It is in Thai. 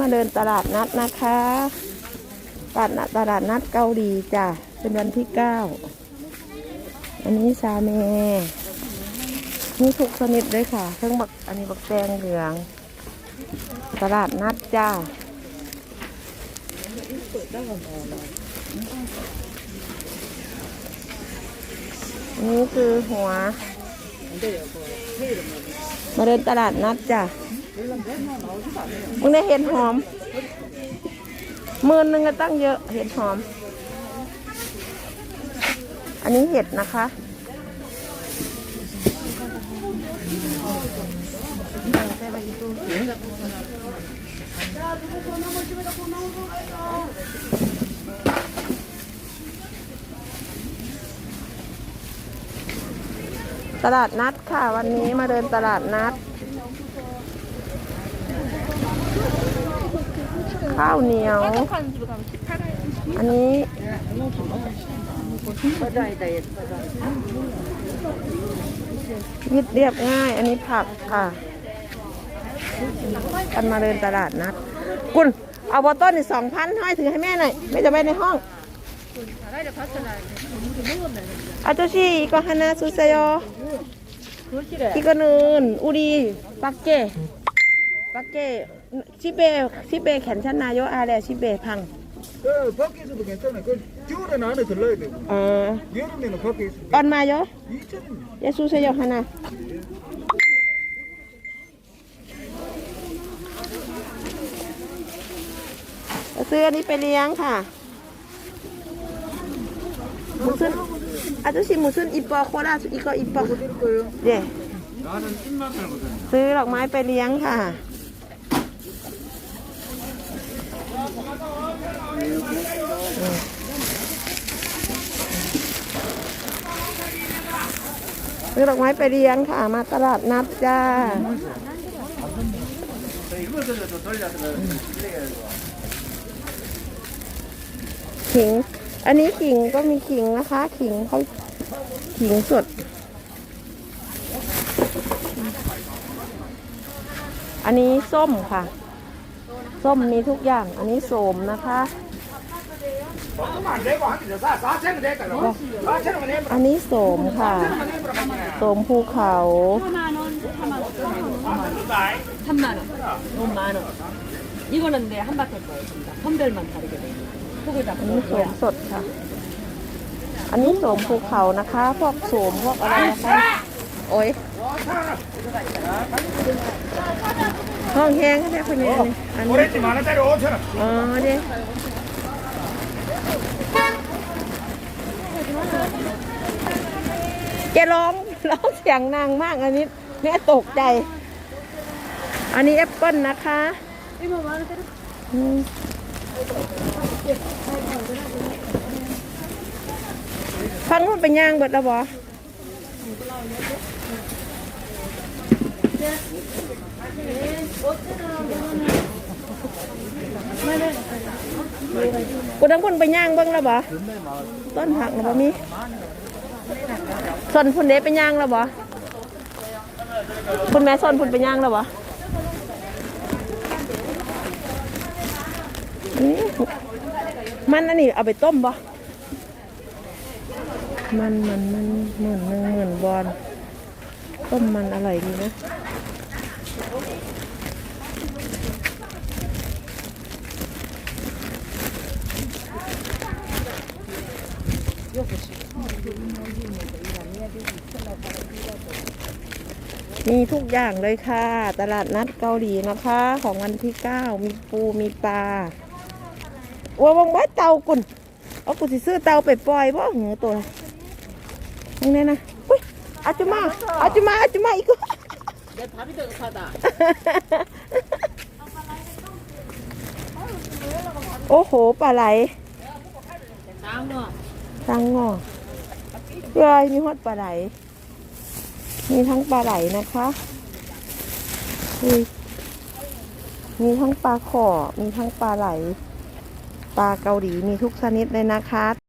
มาเดินตลาดนัดนะคะตลาดนัดตลาดนัดเกาหลีจ้ะเป็นวันที่เก้าอันนี้ชาเมมีทุกชนิดเลยค่ะเครื่องบักอันนี้บักแตงเหลือง ตลาดนัดจ้านี่คือหัว มาเดินตลาดนัดจ้ะ มึงได้เห็ดหอมหมื่นหนึ่งก็ตั้งเยอะ เห็ดหอม อันนี้เห็ดนะคะ ตลาดนัดค่ะ วันนี้มาเดินตลาดนัด ข้าวเหนียว อันนี้ยิดเรียบง่าย อันนี้ผักค่ะ กันมาเดินตลาดนัดคุณเอาบอต้นนี่สองพันห้ถือให้แม่หน่อยไม่จะไปในห้องอาจารย์ชีก็ฮานาซุเซโยที่ก็นืนอุดีปักเก ปักเกชิเบชิเบแขนชั้นนายโยอาแลชิเบพัง 그 밖에서도 괜찮아요. 그 겨울에는 안에 들러야 되고 เอ่อ 여름에는 밖에 있어도 ตอนมาโย 2천원. ยาซูเซโยฮานาจะซื้ออันนี้ไปเลี้ยงค่ะหมูซุนอาจารย์ชิหมูซุนอีปอโคราชอีกออีปอ 드릴 거예요. เย่ซื้อดอกไม้ไปเลี้ยงค่ะ ซื้อดอกไม้ไปเลี้ยงค่ะ มาตลาดนัดจ้า ขิง อันนี้ขิงก็มีขิงนะคะ ขิงเขาขิงสด อันนี้ส้มค่ะ ส้มมีทุกอย่าง อันนี้โสมนะคะ 안 되고 하는데 4천원 될까요? 4천원 내면 อันนี้โสมค่ะ โสมภูเขา 3만 원. 너무 많아. 이거는 내 한 바퀴 거예요. 전부 다. 선별만 다르게 돼. 속을 다 อันนี้ 볼 โสม 거야. สดค่ะ อันนี้โสมภูเขานะคะ พวกโสมพวกอะไรนะคะ โอ้ยห้องแห้งก็ได้คนนี้อันนี้อ๋อเด้แกร้องร้องเสียงนางมากอันนี้แม่ตกใจ อันนี้แอปเปิลนะคะฟังมันเป็นยางเบิดแล้วบอ กูดังคนไปย่างบิ้งแล้วบอต้นผักนะบอมีส่วนพุ่นเด้ไปย่างแล้วบอคุณแม่ส่วนพุ่นไปย่างแล้วบ่มันอันนี้เอาไปต้มบอมันมันมันเหมือนหนึ่งเหมือนบอล ต้มมันอร่อยดีนะมีทุกอย่างเลยค่ะ ตลาดนัดเกาหลีนะคะ ของวันที่เก้ามีปูมีปลาว่าวังไว้เตากุนเอากูสิซื้อเตาไปปล่อยบ่หือตัวนี่นะ อุ้ยอาจุมาอาจุมาอาจุมาอีก 내 밥이 더 급하다. โอ้โหปลาไหล 장어. สังงอเอ้ยมีฮอดปลาไหล มีทั้งปลาไหลนะคะมีมีทั้งปลาขอ มีทั้งปลาไหล ปลาเกาหลี มีทุกชนิดเลยนะคะ